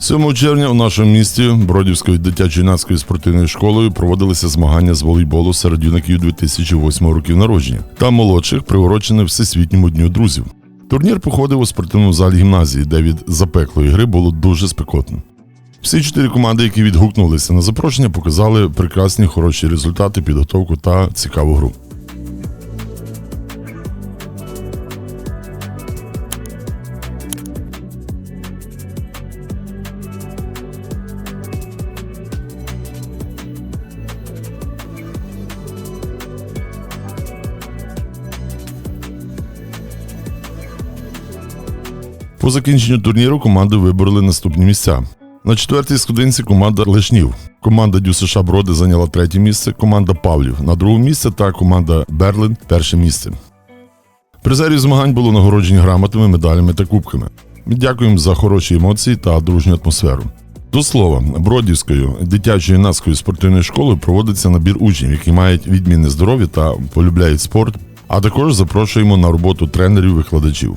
7 червня у нашому місті Бродівською дитячо-юнацькою спортивною школою проводилися змагання з волейболу серед юнаків 2008 років народження та молодших, приурочених Всесвітньому дню друзів. Турнір походив у спортивному залі гімназії, де від запеклої гри було дуже спекотно. Всі чотири команди, які відгукнулися на запрошення, показали прекрасні хороші результати, підготовку та цікаву гру. По закінченню турніру команди вибороли наступні місця. На четвертій сходинці команда Лишнів. Команда Дю США Броди зайняла третє місце, команда Павлів на друге місце та команда Берлин перше місце. Призерів змагань було нагороджені грамотами, медалями та кубками. Ми дякуємо за хороші емоції та дружню атмосферу. До слова, Бродівською дитячою юнацькою спортивною школою проводиться набір учнів, які мають відмінне здоров'я та полюбляють спорт, а також запрошуємо на роботу тренерів-викладачів.